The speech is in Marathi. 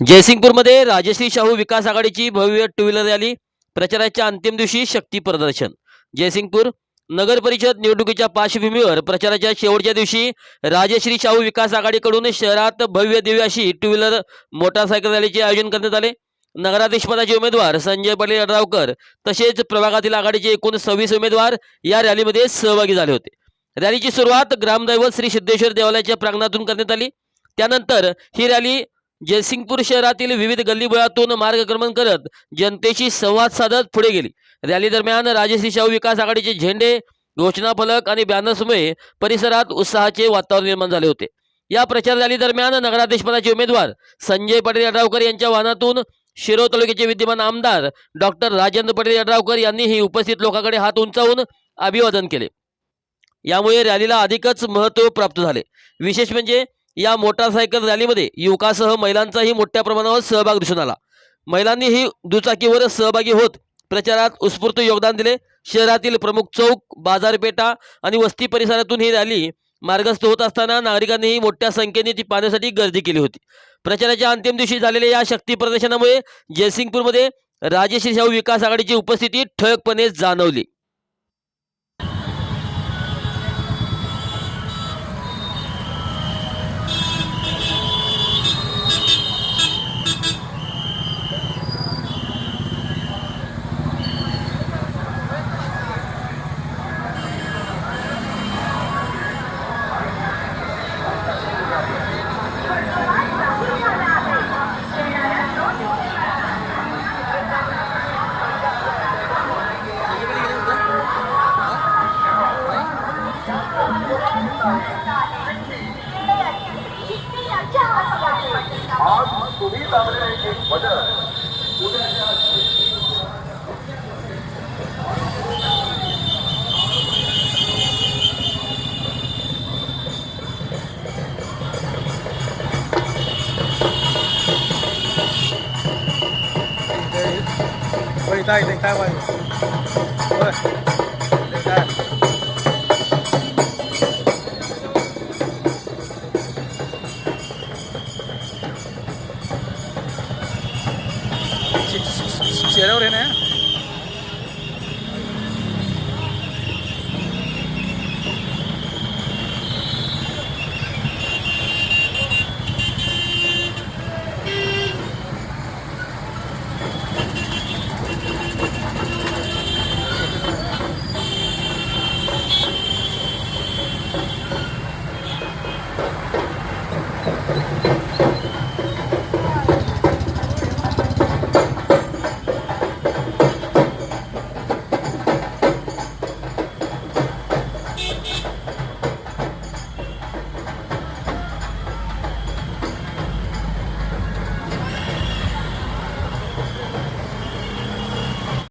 जयसिंगपूरमध्ये राजश्री शाहू विकास आघाडीची भव्य टू व्हीलर रॅली प्रचाराच्या अंतिम दिवशी शक्ती प्रदर्शन. जयसिंगपूर नगर परिषद निवडणुकीच्या पार्श्वभूमीवर प्रचाराच्या शेवटच्या दिवशी राजश्री शाहू विकास आघाडीकडून शहरात भव्य दिव्य अशी टू व्हीलर मोटारसायकल रॅलीचे आयोजन करण्यात आले. नगराध्यक्षपदाचे उमेदवार संजय पाटील अडरावकर तसेच प्रभागातील आघाडीचे एकूण सव्वीस उमेदवार या रॅलीमध्ये सहभागी झाले होते. रॅलीची सुरुवात ग्रामदैवत श्री सिद्धेश्वर देवालयाच्या प्रांगणातून करण्यात आली. त्यानंतर ही रॅली जयसिंगपूर शहरातील विविध गल्लीबोळातून मार्गक्रमण करत जनतेशी संवाद साधत पुढे गेली. रॅली दरम्यान राजश्री शाहू विकास आघाडीचे झेंडे घोषणा फलक आणि बॅनर्समुळे परिसरात उत्साहाचे वातावरण निर्माण झाले होते. या प्रचार रॅली दरम्यान नगराध्यक्षपदाचे उमेदवार संजय पाटील यड्रावकर यांच्या वाहनातून शिरोळ तालुक्याचे विद्यमान आमदार डॉक्टर राजेंद्र पाटील यड्रावकर यांनीही उपस्थित लोकांकडे हात उंचावून अभिवादन केले. यामुळे रॅलीला अधिकच महत्त्व प्राप्त झाले. विशेष म्हणजे या मोटारसायकल रॅलीमध्ये युवकासह महिलांचाही मोठ्या प्रमाणावर सहभाग दिसून आला. महिलांनीही दुचाकीवर सहभागी होत प्रचारात उत्स्फूर्त योगदान दिले. शहरातील प्रमुख चौक बाजारपेठा आणि वस्ती परिसरातून ही रॅली मार्गस्थ होत असताना नागरिकांनीही मोठ्या संख्येने ती पाहण्यासाठी गर्दी केली होती. प्रचाराच्या अंतिम दिवशी झालेल्या या शक्ती प्रदर्शनामुळे जयसिंगपूरमध्ये राजेश्री शाहू विकास आघाडीची उपस्थिती ठळकपणे जाणवली. आज तुम्ही लावलेले एक बदल उद्याच्या Ôi, tay, tay, tay, ôi. Ôi, chiều đâu đến nè